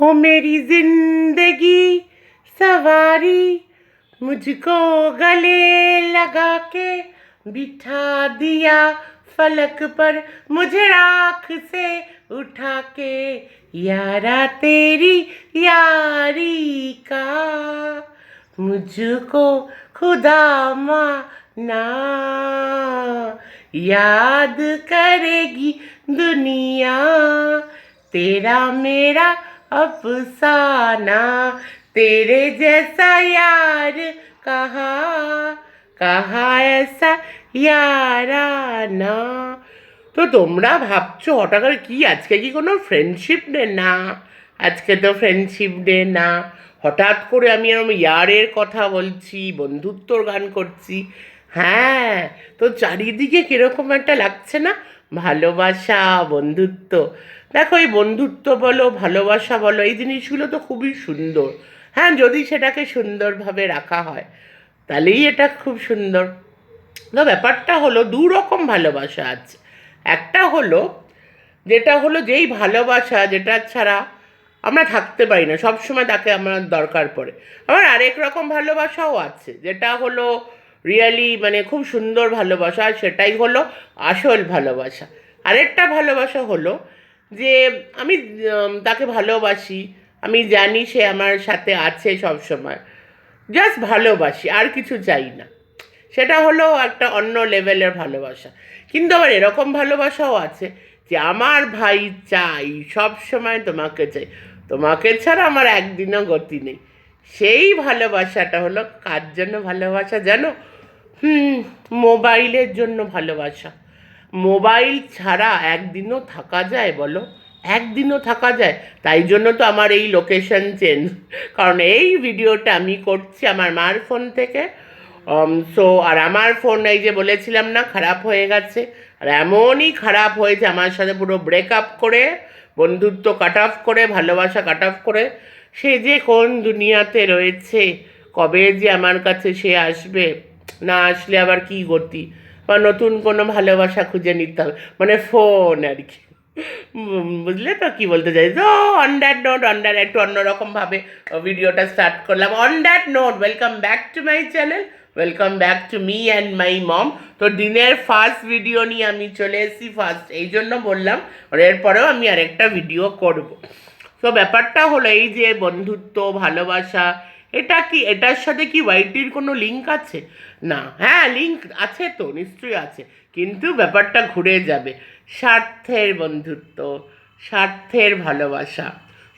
हो मेरी ज़िंदगी, सवारी मुझको गले लगा के बिठा दिया, फलक पर मुझे राख से उठा के। यारा तेरी यारी का, मुझको खुदा माना। याद करेगी दुनिया, तेरा मेरा अफसाना तेरे जैसा यार कहा कहा ऐसा याराना তো তোমরা ভাবছো হঠাৎ করে কি আজকে কি কোনো ফ্রেন্ডশিপ ডে না আজকে তো ফ্রেন্ডশিপ ডে না হঠাৎ করে আমি এরকম ইয়ারের কথা বলছি বন্ধুত্বর গান করছি হ্যাঁ তো চারিদিকে কীরকম একটা লাগছে না ভালোবাসা, বন্ধুত্ব। দেখো, এই বন্ধুত্ব বলো, ভালোবাসা বলো, এই জিনিসগুলো তো খুবই সুন্দর। হ্যাঁ যদি সেটাকে সুন্দরভাবে রাখা হয়, তাহলেই এটা খুব সুন্দর। তো ব্যাপারটা হলো দু রকম ভালোবাসা আছে। একটা হলো, যেটা হলো যেই ভালোবাসা, যেটা ছাড়া আমরা থাকতে পারি না, সবসময় তাকে আমার দরকার পড়ে। আবার আরেক রকম ভালোবাসাও আছে, যেটা হলো রিয়েলি মানে খুব সুন্দর ভালোবাসা আর সেটাই হলো আসল ভালোবাসা। আরেকটা ভালোবাসা হলো যে আমি তাকে ভালোবাসি, আমি জানি সে আমার সাথে আছে সব সময় জাস্ট ভালোবাসি, আর কিছু চাই না। সেটা হলো একটা অন্য লেভেলের ভালোবাসা। কিন্তু আবার এরকম ভালোবাসাও আছে যে আমার ভাই চাই সব সময় তোমাকে চাই। তোমাকে ছাড়া আমার একদিনও গতি নেই। সেই ভালোবাসাটা হলো কার জন্য ভালোবাসা জানো? হুম, মোবাইলের জন্য ভালোবাসা। মোবাইল ছাড়া একদিনও থাকা যায় বলো? একদিনও থাকা যায়। তাই জন্য তো আমার এই লোকেশন চেঞ্জ কারণ এই ভিডিওটা আমি করছি আমার মার ফোন থেকে। সো আর আমার ফোন এই যে বলেছিলাম না, খারাপ হয়ে গেছে। আর এমনই খারাপ হয়েছে আমার সাথে পুরো ব্রেক আপ করে, বন্ধুত্ব কাট অফ করে, ভালোবাসা কাট অফ করে। সে যে কোন দুনিয়াতে রয়েছে, কবে যে আমার কাছে সে আসবে? না আসলে আবার কি করতি? বা নতুন কোনো ভালোবাসা খুঁজে নিতে হবে। মানে ফোন আর কি। বুঝলে তো কি বলতে চাই তো on that note on that একটু অন্যরকমভাবে ভিডিওটা স্টার্ট করলাম। On that note welcome back to my channel welcome back to me and my mom তো দিনের ফার্স্ট ভিডিও নিয়ে আমি চলে এসেছি ফার্স্ট এই জন্য বললাম এরপরেও আমি আরেকটা ভিডিও করব। তো ব্যাপারটা হলো এই যে বন্ধুত্ব, ভালোবাসা এটা কি, এটার সাথে কি ওয়াইটির কোনো লিঙ্ক আছে? না। হ্যাঁ লিঙ্ক আছে তো, নিশ্চয়ই আছে। কিন্তু ব্যাপারটা ঘুরে যাবে। স্বার্থের বন্ধুত্ব, স্বার্থের ভালোবাসা,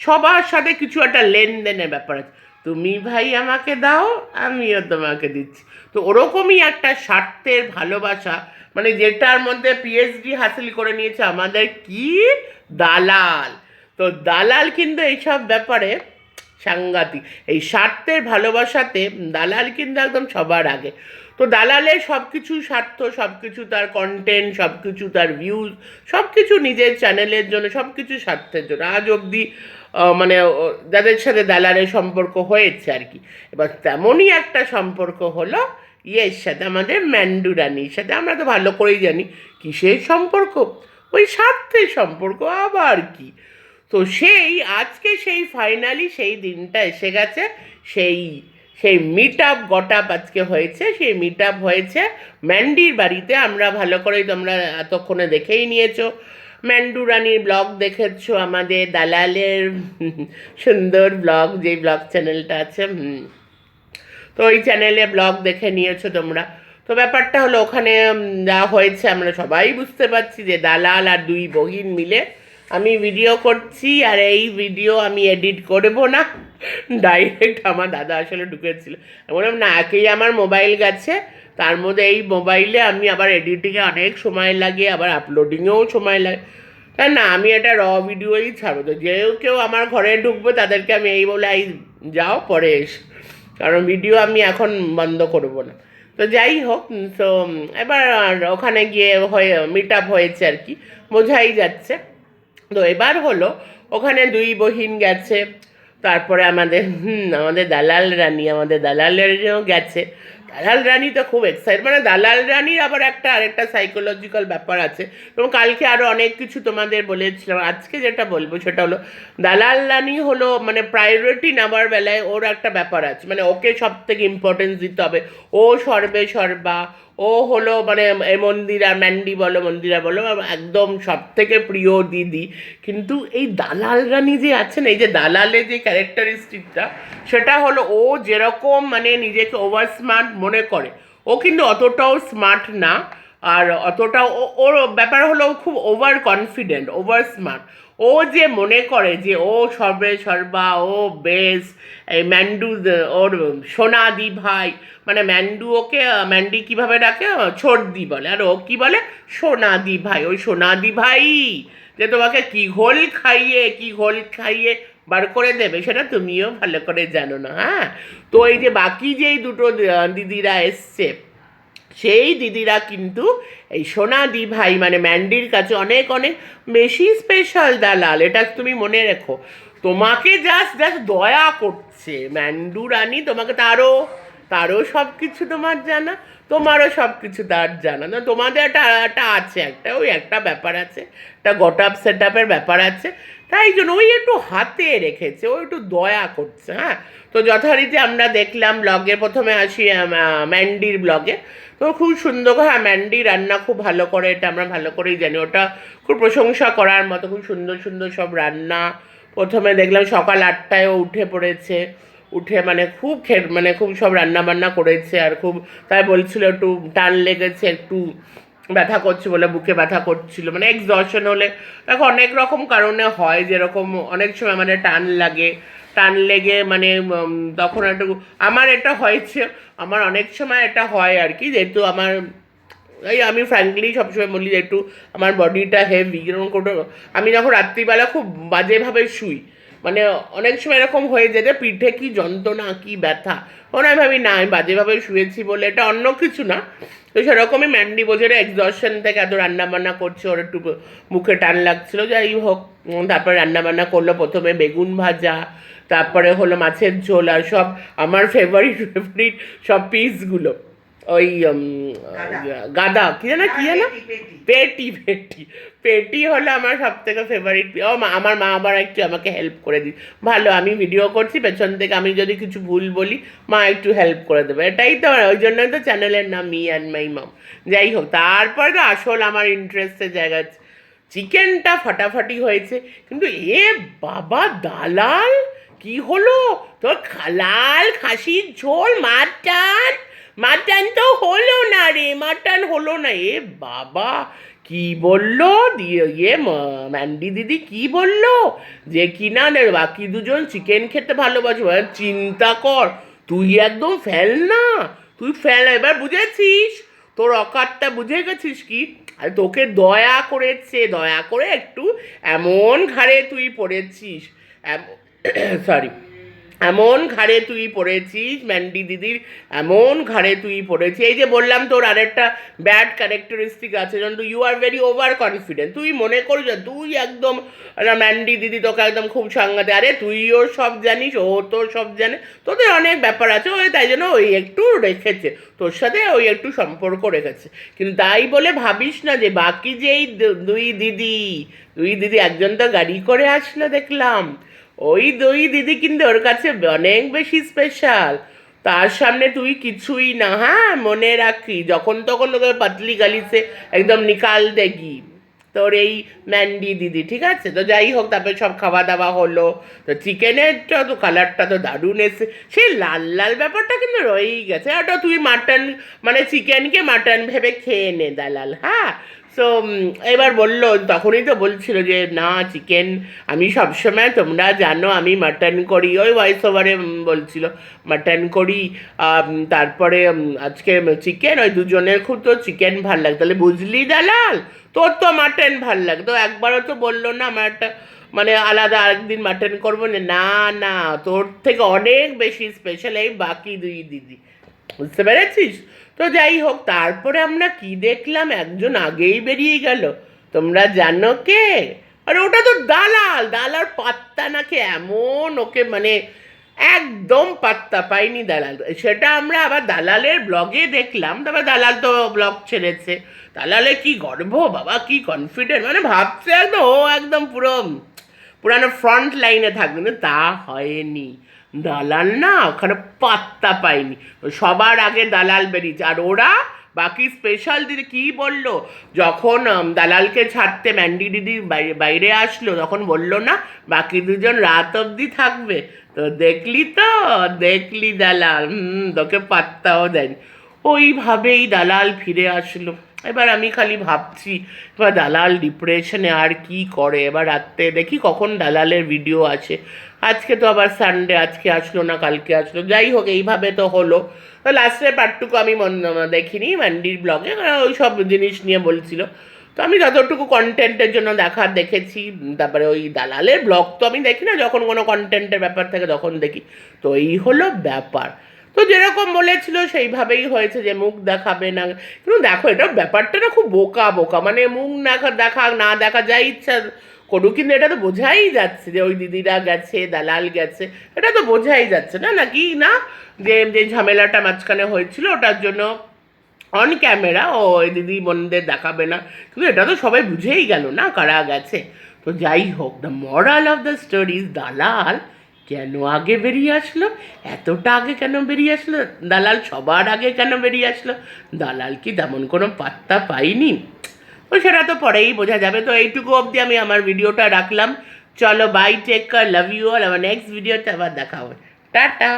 সবার সাথে কিছু একটা লেনদেনের ব্যাপার আছে। তুমি ভাই আমাকে দাও, আমিও তোমাকে দিচ্ছি। তো ওরকমই একটা স্বার্থের ভালোবাসা মানে যেটার মধ্যে পিএইচডি হাসিল করে নিয়েছে আমাদের কি? দালাল। তো দালাল কিন্তু এইসব ব্যাপারে সাংঘাতিক। এই স্বার্থের ভালোবাসাতে দালাল কিন্তু একদম সবার আগে। তো দালালের সব কিছু স্বার্থ সব কিছু তার কন্টেন্ট সব কিছু তার ভিউজ সব কিছু নিজের চ্যানেলের জন্য সব কিছু স্বার্থের জন্য। আজ অবধি মানে যাদের সাথে দালালের সম্পর্ক হয়েছে আর কি। এবার তেমনই একটা সম্পর্ক হলো ইয়ের সাথে, আমাদের ম্যান্ডু রানির সাথে। আমরা তো ভালো করেই জানি কিসের সম্পর্ক? ওই স্বার্থের সম্পর্ক। আবার কি? তো সেই, আজকে সেই ফাইনালি সেই দিনটা এসে গেছে। সেই সেই মিট আপ গট আপ আজকে হয়েছে। সেই মিট আপ হয়েছে। ম্যান্ডির বাড়িতে আমরা ভালো করেই তোমরা এতক্ষণে দেখেই নিয়েছো। ম্যান্ডু রানির ব্লগ দেখেছ আমাদের দালালের সুন্দর ব্লগ যে ব্লগ চ্যানেলটা আছে তো ওই চ্যানেলে ব্লগ দেখে নিয়েছো তোমরা। তো ব্যাপারটা হলো ওখানে যা হয়েছে আমরা সবাই বুঝতে পারছি যে দালাল আর দুই বহিন মিলে আমি ভিডিও করছি আর এই ভিডিও আমি এডিট করব না। ডাইরেক্ট আমার দাদা আসলে ঢুকেছিল। বললাম, না, একেই আমার মোবাইল গেছে। তার মধ্যে এই মোবাইলে আমি আবার এডিটিংয়ে অনেক সময় লাগে, আবার আপলোডিংয়েও সময় লাগে। তা না, আমি এটা র ভিডিওই ছাড়বো। তো যেও কেউ আমার ঘরে ঢুকবে, তাদেরকে আমি এই বলে এই যাও, পরে এস। কারণ ভিডিও আমি এখন বন্ধ করব না। তো যাই হোক তো এবার ওখানে গিয়ে হয়ে মিট আপ হয়েছে আর কি। বোঝাই যাচ্ছে। তো এবার হলো, ওখানে দুই বহিন গেছে, তারপরে আমাদের, হুম, আমাদের দালাল রানী, আমাদের দালাল দালালেরও গেছে। দালাল রানী তো খুব এক্সাইট মানে দালাল রানীর আবার একটা আরেকটা সাইকোলজিক্যাল ব্যাপার আছে। এবং কালকে আরও অনেক কিছু তোমাদের বলেছিলাম, আজকে যেটা বলব সেটা হলো, দালাল রানী হলো মানে প্রায়োরিটি নেওয়ার বেলায় ওর একটা ব্যাপার আছে মানে ওকে সব থেকে ইম্পর্টেন্স দিতে হবে। ও সর্বে সর্বা ও হলো মানে এ মন্দিরা, ম্যান্ডি বলো, মন্দিরা বলো, একদম সব থেকে প্রিয় দিদি। কিন্তু এই দালাল রানী যে আছেন, এই যে দালালের যে ক্যারেক্টারিস্টিকটা সেটা হলো ও যেরকম মানে নিজেকে ওভার স্মার্ট মনে করে, ও কিন্তু অতটাও স্মার্ট না। আর অতটা ওর ব্যাপার হলো খুব ওভার কনফিডেন্ট ওভার স্মার্ট ও যে মনে করে যে ও সর্বে সর্বা, ও বেশ, এই ম্যান্ডু ওর সোনাদি ভাই মানে ম্যান্ডু ওকে, ম্যান্ডি কীভাবে ডাকে? ছোটদি বলে। আর ও কি বলে? সোনাদি ভাই। ওই সোনাদি ভাই যে তোমাকে কি ঘোল খাইয়ে, কি ঘোল খাইয়ে বার করে দেবে, সেটা তুমিও ভালো করে জানো না হ্যাঁ? তো এই যে বাকি যেই দুটো দিদিরা এসছে সেই দিদিরা কিন্তু এই সোনাদি ভাই মানে ম্যান্ডির কাছে অনেক অনেক বেশি স্পেশাল দালাল। এটা তুমি মনে রেখো। তোমাকে জাস্ট জাস্ট দয়া করছে। ম্যান্ডু রানী তোমাকে তারও তারও সব কিছু তোমার জানা, তোমারও সব কিছু তার জানা। না, তোমাদের একটা একটা আছে, একটা, ওই একটা ব্যাপার আছে, একটা গট আপ সেট আপের ব্যাপার আছে। তাই জন্য ওই একটু হাতে রেখেছে, ও একটু দয়া করছে হ্যাঁ? তো যথারীতি আমরা দেখলাম ব্লগে, প্রথমে আসি ম্যান্ডির ব্লগে। তো খুব সুন্দর হ্যাঁ ম্যান্ডি রান্না খুব ভালো করে, এটা আমরা ভালো করেই জানি। ওটা খুব প্রশংসা করার মতো, খুব সুন্দর সুন্দর সব রান্না। প্রথমে দেখলাম সকাল আটটায়ও উঠে পড়েছে। উঠে মানে খুব খে মানে খুব সব রান্না বান্না করেছে আর খুব, তাই বলছিল একটু টান লেগেছে একটু। ব্যথা করছে বলে বুকে ব্যথা করছিল মানে এক্সজশন হলে। দেখো, অনেক রকম কারণে হয় যেরকম অনেক সময় মানে টান লাগে। টান লেগে মানে তখন একটু, আমার এটা হয়েছে, আমার অনেক সময় এটা হয় আর কি, যেহেতু আমার, এই আমি ফ্র্যাঙ্কলি সবসময় বলি যে একটু আমার বডিটা হেভি এরকম কোনো, আমি যখন রাত্রিবেলা খুব বাজেভাবে শুই মানে অনেক সময় এরকম হয়ে যায় যে পিঠে কি যন্ত্রণা, কি ব্যথা। আমি ভাবি, না, আমি বাজেভাবে শুয়েছি বলে, এটা অন্য কিছু না। তো সেরকমই ম্যান্ডি বোঝে এক্সজশন থেকে এত রান্নাবান্না করছে, ওর একটু মুখে টান লাগছিল। যাই হোক তারপরে রান্নাবান্না করল প্রথমে বেগুন ভাজা, তারপরে হলো মাছের ঝোল আর সব আমার ফেভারিট ফেভারিট সব পিসগুলো ওই গাদা। কি জানা কি জানা? পেটি পেটি। পেটি হলো আমার সব থেকে ফেভারিট ও আমার মা আবার একটু আমাকে হেল্প করে দিই ভালো আমি ভিডিও করছি পেছন থেকে আমি যদি কিছু ভুল বলি মা একটু হেল্প করে দেবে। এটাই তো ওই জন্যই তো চ্যানেলের নাম মি অ্যান্ড মাই মাম যাই হোক তারপর তো আসল আমার ইন্টারেস্টের জায়গা আছে চিকেনটা ফাটাফাটি হয়েছে কিন্তু এ বাবা দালাল! কি হলো? তোর লাল খাসির ঝোল মাটন মাটন তো হলো না রে মাটন হলো না। এ বাবা, কি বলল? দিয়ে ইয়ে ম্যান্ডি দিদি কি বলল? যে কিনা বাকি দুজন চিকেন খেতে ভালোবাসে চিন্তা কর, তুই একদম ফেল না। তুই ফেল, এবার বুঝেছিস? তোর অকারটা বুঝে গেছিস কি? আর তোকে দয়া করেছে, দয়া করে একটু এমন ঘাড়ে তুই পড়েছিস। সরি এমন ঘাড়ে তুই পড়েছিস ম্যান্ডি দিদির এমন ঘাড়ে তুই পড়েছিস। এই যে বললাম তোর আরেকটা ব্যাড ক্যারেক্টারিস্টিক আছে যেমন you are very over confident তুই মনে করিস যে তুই একদম ম্যান্ডি দিদি তোকে একদম খুব সাংঘাতে আরে তুই ওর সব জানিস, ও তোর সব জানে। তোদের অনেক ব্যাপার আছে ওই তাই জন্য ওই একটু রেখেছে। তোর সাথে ওই একটু সম্পর্ক রেখেছে। কিন্তু তাই বলে ভাবিস না যে বাকি যে এই দুই দিদি দুই দিদি একজন তো গাড়ি করে আসলো দেখলাম। ওই দুই দিদি কিন্তু ওর কাছে অনেক বেশি স্পেশাল তার সামনে তুই কিছুই না হ্যাঁ মনে রাখি যখন তখন তোকে পাতলি গালিছে, একদম নিকাল দেগি। তোর এই ম্যান্ডি দিদি, ঠিক আছে? তো যাই হোক, তারপরে সব খাওয়া দাওয়া হলো। তো চিকেনেরটা তো, কালারটা তো দারুণ এসে সেই লাল লাল ব্যাপারটা কিন্তু রয়েই গেছে। ওটা তুই মাটন মানে চিকেনকে মাটন ভেবে খেয়ে নে, দালাল হ্যাঁ? সো এবার বলল, তখনই তো বলছিল যে, না চিকেন আমি সবসময় তোমরা জানো, আমি মাটন করি। ওই ভয়েস ওভারে বলছিল মাটন করি। তারপরে আজকে চিকেন ওই দুজনের খুব তো চিকেন ভালো লাগে তাহলে বুঝলি দালাল? তোর তো মাটন ভালো লাগে তো একবারও তো বলল না আমার একটা মানে আলাদা আরেকদিন মাটন করব না না, তোর থেকে অনেক বেশি স্পেশাল এই বাকি দুই দিদি। বুঝতে পেরেছিস? তো যাই হোক তারপরে আমরা কি দেখলাম? একজন আগেই বেরিয়ে গেল। তোমরা জানো কে? আর, ওটা তো দালাল! দালাল পাত্তা নাকে এমন ওকে মানে একদম পাত্তা পাইনি দালাল। সেটা আমরা আবার দালালের ব্লগে দেখলাম। তারপর দালাল তো ব্লগ ছেড়েছে। দালালে কি গর্ব? বাবা, কি কনফিডেন্ট মানে ভাবছে একদম, ও একদম পুরো, পুরানো ফ্রন্ট লাইনে থাকবে। কিন্তু তা হয়নি। দালাল না, ওখানে পাত্তা পায়নি সবার আগে দালাল বেরিয়েছে। আর ওরা বাকি স্পেশাল দিদি কি বলল? যখন দালালকে ছাড়তে ম্যান্ডি দিদি বাইরে বাইরে আসলো, তখন বলল না, বাকি দুজন রাত অবধি থাকবে। তো দেখলি তো, দেখলি দালাল, হুম, তোকে পাত্তাও দেয়নি। ওইভাবেই দালাল ফিরে আসলো। এবার আমি খালি ভাবছি, এবার দালাল ডিপ্রেশনে আর কি করে? এবার রাত্রে দেখি কখন দালালের ভিডিও আছে। আজকে তো আবার সানডে আজকে আসলো না, কালকে আসলো। যাই হোক, এইভাবে তো হলো। তো লাস্টের পার্টটুকু আমি দেখিনি ম্যান্ডির ব্লগে ওই সব জিনিস নিয়ে বলছিল। তো আমি যতটুকু কন্টেন্টের জন্য দেখার দেখেছি, তারপরে ওই দালালের ব্লগ তো আমি দেখি না, যখন কোনো কন্টেন্টের ব্যাপার থাকে তখন দেখি। তো এই হলো ব্যাপার। তো যেরকম বলেছিল, সেইভাবেই হয়েছে যে মুখ দেখাবে না। কিন্তু দেখো, এটা ব্যাপারটা না খুব বোকা বোকা। মানে মুখ দেখা দেখা, না দেখা, যা ইচ্ছা করুক। কিন্তু এটা তো বোঝাই যাচ্ছে যে ওই দিদিরা গেছে, দালাল গেছে। এটা তো বোঝাই যাচ্ছে না নাকি না? যে যে ঝামেলাটা মাঝখানে হয়েছিল, ওটার জন্য অন ক্যামেরা ও ওই দিদি বোনদের দেখাবে না। কিন্তু এটা তো সবাই বুঝেই গেল না, কারা গেছে। তো যাই হোক the moral of the stories দালাল। কেন আগে বেরিয়ে আসলো? এতটা আগে কেন বেরিয়ে আসলো? দালাল সবার আগে কেন বেরিয়ে আসলো? দালাল কি তেমন কোনো পাত্তা পাইনি? তো সেটা তো পরেই বোঝা যাবে। তো এইটুকু অবধি আমি আমার ভিডিওটা রাখলাম। চলো bye take care love you all আমার নেক্সট ভিডিওতে আবার দেখা হবে। টাটা!